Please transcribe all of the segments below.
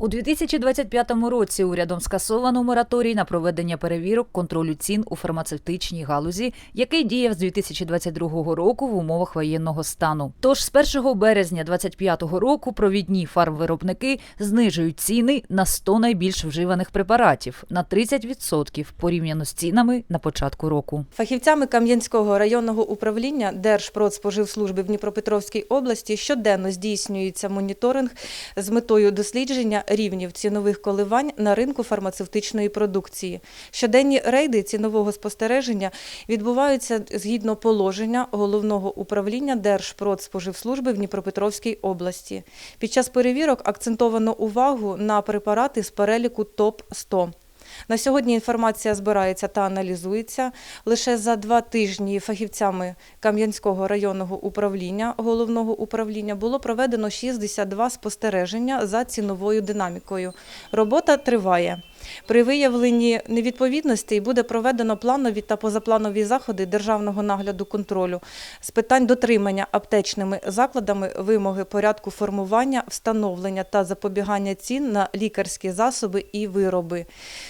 У 2025 році урядом скасовано мораторій на проведення перевірок контролю цін у фармацевтичній галузі, який діяв з 2022 року в умовах воєнного стану. Тож з 1 березня 2025 року провідні фармвиробники знижують ціни на 100 найбільш вживаних препаратів на 30% порівняно з цінами на початку року. Фахівцями Кам'янського районного управління Держпродспоживслужби в Дніпропетровській області щоденно здійснюється моніторинг з метою дослідження рівнів цінових коливань на ринку фармацевтичної продукції. Щоденні рейди цінового спостереження відбуваються згідно положення головного управління Держпродспоживслужби в Дніпропетровській області. Під час перевірок акцентовано увагу на препарати з переліку ТОП 100 на сьогодні інформація збирається та аналізується. Лише за два тижні фахівцями Кам'янського районного управління головного управління було проведено 62 спостереження за ціновою динамікою. Робота триває. При виявленні невідповідностей буде проведено планові та позапланові заходи державного нагляду контролю з питань дотримання аптечними закладами вимоги порядку формування, встановлення та запобігання цін на лікарські засоби і вироби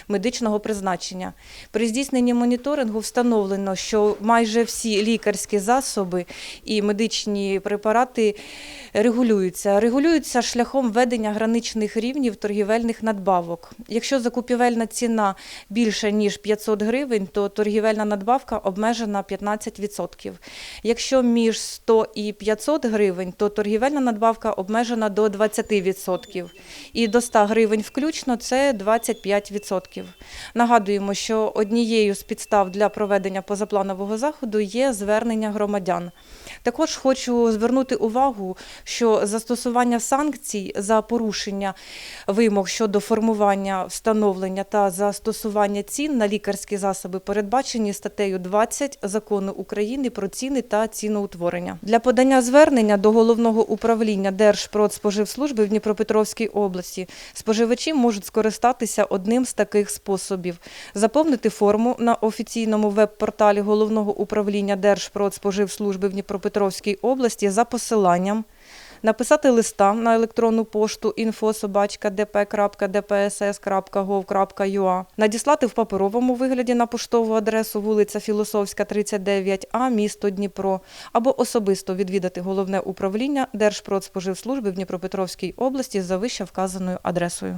медичного призначення. При здійсненні моніторингу встановлено, що майже всі лікарські засоби і медичні препарати регулюються. Регулюються шляхом введення граничних рівнів торгівельних надбавок. Якщо закупівельна ціна більше ніж 500 гривень, то торгівельна надбавка обмежена 15%. Якщо між 100 і 500 гривень, то торгівельна надбавка обмежена до 20%. І до 100 гривень включно це 25%. Нагадуємо, що однією з підстав для проведення позапланового заходу є звернення громадян. Також хочу звернути увагу, що застосування санкцій за порушення вимог щодо формування, встановлення та застосування цін на лікарські засоби передбачені статтею 20 закону України про ціни та ціноутворення. Для подання звернення до головного управління Держпродспоживслужби в Дніпропетровській області споживачі можуть скористатися одним з таких способів: заповнити форму на офіційному веб-порталі головного управління Держпродспоживслужби в Дніпропетровській області за посиланням. Написати листа на електронну пошту info.dp.dpss.gov.ua, надіслати в паперовому вигляді на поштову адресу вулиця Філософська, 39А, місто Дніпро, або особисто відвідати головне управління Держпродспоживслужби в Дніпропетровській області за вище вказаною адресою.